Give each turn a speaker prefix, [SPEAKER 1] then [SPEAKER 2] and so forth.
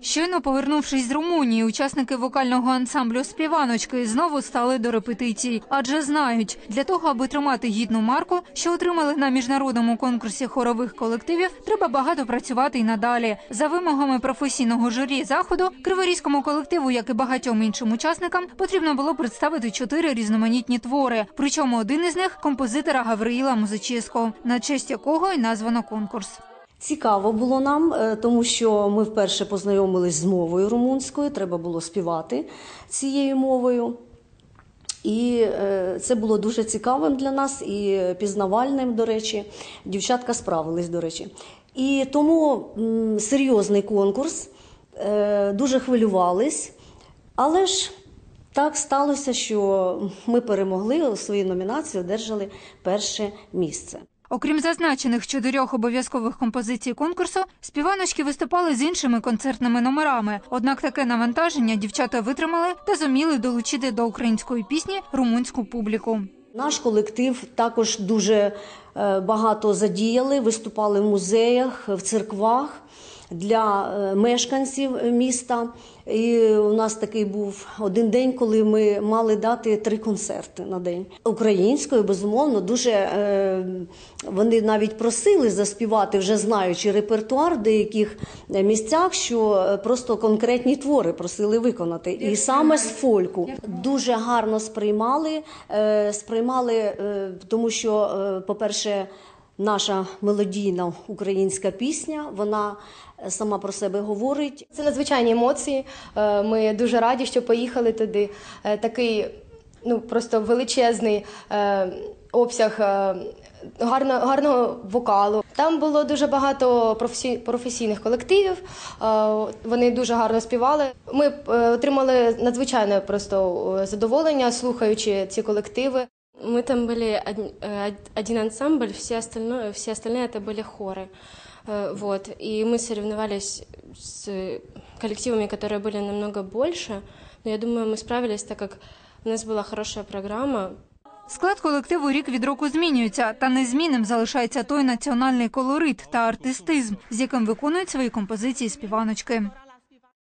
[SPEAKER 1] Щойно повернувшись з Румунії, учасники вокального ансамблю співаночки знову стали до репетицій, адже знають, для того, аби тримати гідну марку, що отримали на міжнародному конкурсі хорових колективів, треба багато працювати й надалі. За вимогами професійного журі заходу, криворізькому колективу, як і багатьом іншим учасникам, потрібно було представити чотири різноманітні твори. Причому один із них композитора Гавриїла Музичевського, на честь якого й названо конкурс.
[SPEAKER 2] Цікаво було нам, е, тому що ми вперше познайомились з мовою румунською, треба було співати цією мовою. І е, це було дуже цікавим для нас і пізнавальним, до речі. Дівчатка справились, до речі. І тому серйозний конкурс, е, дуже хвилювались, але ж так сталося, що ми перемогли у своїй номінації, одержали перше місце.
[SPEAKER 1] Окрім зазначених чотирьох обов'язкових композицій конкурсу, співаночки виступали з іншими концертними номерами. Однак таке навантаження дівчата витримали та зуміли долучити до української пісні румунську публіку.
[SPEAKER 2] Наш колектив також дуже е, багато задіяли, виступали в музеях, в церквах для е, мешканців міста. І у нас такий був один день, коли ми мали дати три концерти на день. Українською, безумовно, дуже е, вони навіть просили заспівати, вже знаючи репертуар деяких місцях, що е, просто конкретні твори просили виконати. І саме з фольку дуже гарно сприймали, сприймали, тому що, е, по-перше, наша мелодійна українська пісня, вона е, сама про себе говорить.
[SPEAKER 3] Це надзвичайні емоції. Е, Ми дуже раді, що поїхали туди. Е, Такий ну просто величезний обсяг гарно, гарного вокалу. Там було дуже багато професій- професійних колективів. Вони дуже гарно співали. Ми отримали надзвичайне просто задоволення, слухаючи ці колективи.
[SPEAKER 4] Мы там были од- э, од- один ансамбль, все остальное, все остальные это были хоры. Э, Вот. И мы соревновались с коллективами, которые были намного больше. Но я думаю, мы справились, так как у нас была хорошая программа.
[SPEAKER 1] Склад колективу рік від року змінюється, та незмінним залишається той національний колорит та артистизм, з яким виконують свої композиції співаночки.